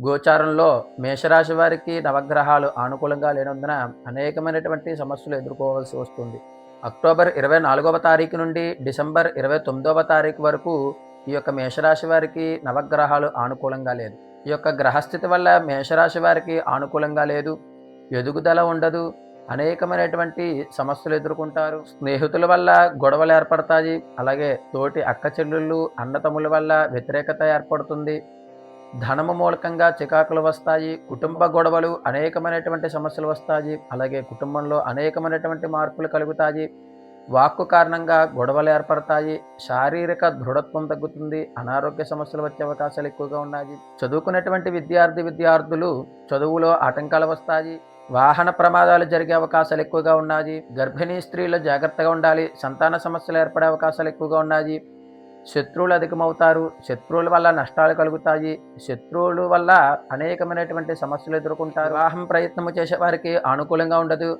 గోచారంలో మేషరాశి వారికి నవగ్రహాలు అనుకూలంగా లేనందున అనేకమైనటువంటి సమస్యలు ఎదుర్కోవాల్సి వస్తుంది. అక్టోబర్ ఇరవై నాలుగవ తారీఖు నుండి డిసెంబర్ ఇరవై తొమ్మిదవ తారీఖు వరకు ఈ యొక్క మేషరాశి వారికి నవగ్రహాలు అనుకూలంగా లేదు. ఈ యొక్క గ్రహస్థితి వల్ల మేషరాశి వారికి అనుకూలంగా లేదు. ఎదుగుదల ఉండదు. అనేకమైనటువంటి సమస్యలు ఎదుర్కొంటారు. స్నేహితుల వల్ల గొడవలు ఏర్పడతాయి. అలాగే తోటి అక్క చెల్లెళ్ళు అన్నతమ్ముల వల్ల వ్యతిరేకత ఏర్పడుతుంది. ధనము మూలకంగా చికాకులు వస్తాయి కుటుంబ గొడవలు అనేకమైనటువంటి సమస్యలు వస్తాయి అలాగే కుటుంబంలో అనేకమైనటువంటి మార్పులు కలుగుతాయి. వాక్కు కారణంగా గొడవలు ఏర్పడతాయి శారీరక దృఢత్వం తగ్గుతుంది అనారోగ్య సమస్యలు వచ్చే అవకాశాలు ఎక్కువగా ఉన్నాయి. చదువుకునేటువంటి విద్యార్థి విద్యార్థులు చదువులో ఆటంకాలు వస్తాయి వాహన ప్రమాదాలు జరిగే అవకాశాలు ఎక్కువగా ఉన్నాయి గర్భిణీ స్త్రీలు జాగ్రత్తగా ఉండాలి సంతాన సమస్యలు ఏర్పడే అవకాశాలు ఎక్కువగా ఉన్నాయి. శత్రువులు అధికమవుతారు శత్రువుల వల్ల నష్టాలు కలుగుతాయి శత్రువుల వల్ల అనేకమైనటువంటి సమస్యలు ఎదుర్కొంటారు. వివాహం ప్రయత్నము చేసే వారికి అనుకూలంగా ఉండదు.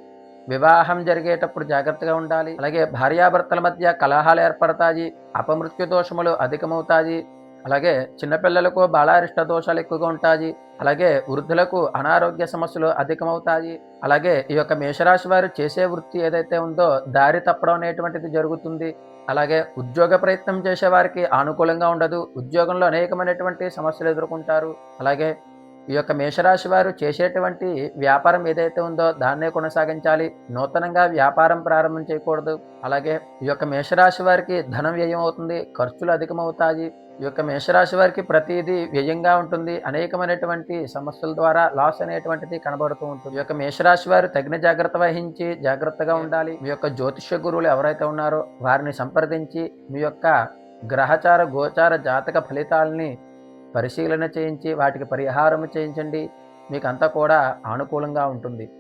వివాహం జరిగేటప్పుడు జాగ్రత్తగా ఉండాలి. అలాగే భార్యాభర్తల మధ్య కలహాలు ఏర్పడతాయి అపమృత్యు దోషములు అధికమవుతాయి అలాగే చిన్నపిల్లలకు బాలారిష్ట దోషాలు ఎక్కువగా ఉంటాయి అలాగే వృద్ధులకు అనారోగ్య సమస్యలు అధికమవుతాయి అలాగే ఈ యొక్క మేషరాశి వారు చేసే వృత్తి ఏదైతే ఉందో దారి తప్పడం అనేటువంటిది జరుగుతుంది. అలాగే ఉద్యోగ ప్రయత్నం చేసే వారికి అనుకూలంగా ఉండదు. ఉద్యోగంలో అనేకమైనటువంటి సమస్యలు ఎదుర్కొంటారు. అలాగే ఈ యొక్క మేషరాశి వారు చేసేటువంటి వ్యాపారం ఏదైతే ఉందో దాన్నే కొనసాగించాలి. నూతనంగా వ్యాపారం ప్రారంభం చేయకూడదు. అలాగే ఈ యొక్క మేషరాశి వారికి ధనం వ్యయం అవుతుంది ఖర్చులు అధికమవుతాయి. ఈ యొక్క మేషరాశి వారికి ప్రతిదీ వ్యయంగా ఉంటుంది. అనేకమైనటువంటి సమస్యల ద్వారా లాస్ అనేటువంటిది కనబడుతూ ఉంటుంది. ఈ యొక్క మేషరాశి వారు తగిన జాగ్రత్త వహించి జాగ్రత్తగా ఉండాలి. మీ యొక్క జ్యోతిష్య గురువులు ఎవరైతే ఉన్నారో వారిని సంప్రదించి మీ యొక్క గ్రహచార గోచార జాతక ఫలితాలని పరిశీలన చేయించి వాటికి పరిహారం చేయించండి. మీకు అంతా కూడా అనుకూలంగా ఉంటుంది.